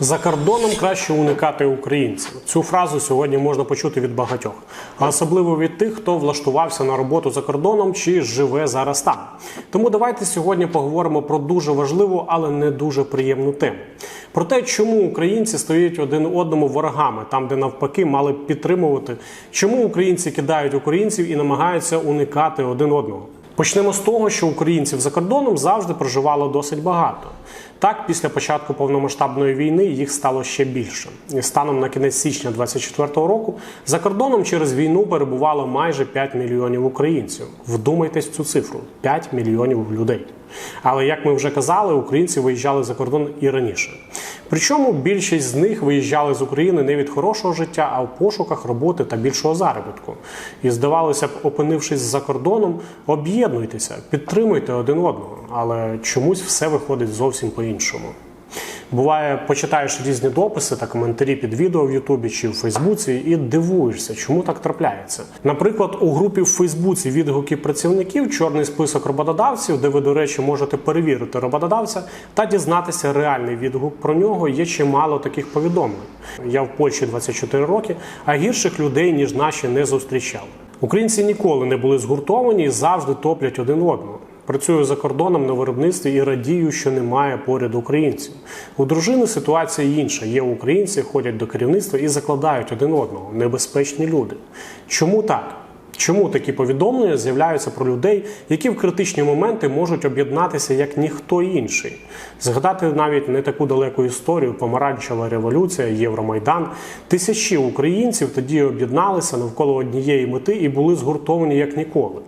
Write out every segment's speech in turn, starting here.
За кордоном краще уникати українців. Цю фразу сьогодні можна почути від багатьох, а особливо від тих, хто влаштувався на роботу за кордоном чи живе зараз там. Тому давайте сьогодні поговоримо про дуже важливу, але не дуже приємну тему. Про те, чому українці стають один одному ворогами, там де навпаки мали б підтримувати, чому українці кидають українців і намагаються уникати один одного. Почнемо з того, що українців за кордоном завжди проживало досить багато. Так, після початку повномасштабної війни їх стало ще більше. Станом на кінець січня 2024 року за кордоном через війну перебувало майже 5 мільйонів українців. Вдумайтесь в цю цифру: 5 мільйонів людей. Але як ми вже казали, українці виїжджали за кордон і раніше. Причому більшість з них виїжджали з України не від хорошого життя, а в пошуках роботи та більшого заробітку. І здавалося б, опинившись за кордоном, об'єднуйтеся, підтримуйте один одного. Але чомусь все виходить зовсім по-іншому. Буває, почитаєш різні дописи та коментарі під відео в Ютубі чи в Фейсбуці і дивуєшся, чому так трапляється. Наприклад, у групі в Фейсбуці відгуки працівників чорний список роботодавців, де ви, до речі, можете перевірити роботодавця та дізнатися реальний відгук про нього. Є чимало таких повідомлень. Я в Польщі 24 роки, а гірших людей ніж наші не зустрічав. Українці ніколи не були згуртовані і завжди топлять один одного. Працюю за кордоном на виробництві і радію, що немає поряд українців. У дружини ситуація інша. Є українці, ходять до керівництва і закладають один одного. Небезпечні люди. Чому так? Чому такі повідомлення з'являються про людей, які в критичні моменти можуть об'єднатися як ніхто інший? Згадати навіть не таку далеку історію помаранчева революція, Євромайдан. Тисячі українців тоді об'єдналися навколо однієї мети і були згуртовані як ніколи.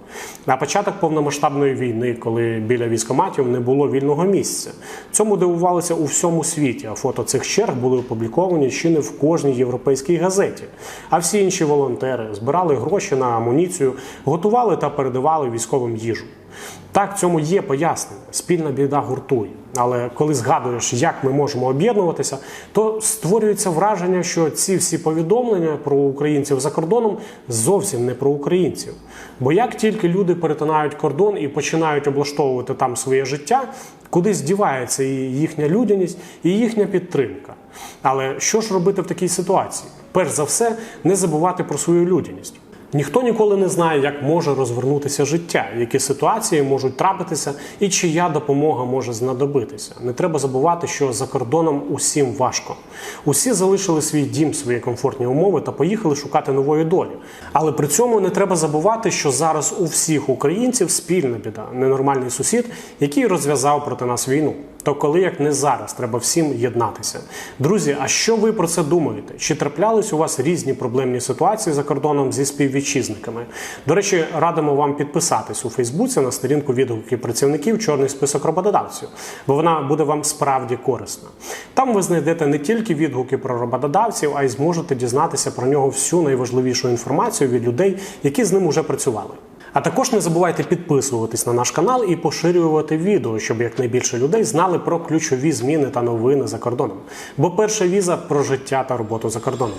На початок повномасштабної війни, коли біля військоматів не було вільного місця, цьому дивувалися у всьому світі. А фото цих черг були опубліковані чи не в кожній європейській газеті. А всі інші волонтери збирали гроші на амуніцію, готували та передавали військовим їжу. Так, цьому є пояснення. Спільна біда гуртує. Але коли згадуєш, як ми можемо об'єднуватися, то створюється враження, що ці всі повідомлення про українців за кордоном зовсім не про українців. Бо як тільки люди перетинають кордон і починають облаштовувати там своє життя, кудись дівається і їхня людяність, і їхня підтримка. Але що ж робити в такій ситуації? Перш за все, не забувати про свою людяність. Ніхто ніколи не знає, як може розвернутися життя, які ситуації можуть трапитися, і чия допомога може знадобитися. Не треба забувати, що за кордоном усім важко. Усі залишили свій дім, свої комфортні умови та поїхали шукати нової долі. Але при цьому не треба забувати, що зараз у всіх українців спільна біда, ненормальний сусід, який розв'язав проти нас війну. То коли як не зараз, треба всім єднатися. Друзі, а що ви про це думаєте? Чи траплялись у вас різні проблемні ситуації за кордоном зі співвітчизниками? До речі, радимо вам підписатись у Фейсбуці на сторінку відгуки працівників Чорний список роботодавців, бо вона буде вам справді корисна. Там ви знайдете не тільки відгуки про роботодавців, а й зможете дізнатися про нього всю найважливішу інформацію від людей, які з ним уже працювали. А також не забувайте підписуватись на наш канал і поширювати відео, щоб якнайбільше людей знали про ключові зміни та новини за кордоном. Бо перша віза про життя та роботу за кордоном.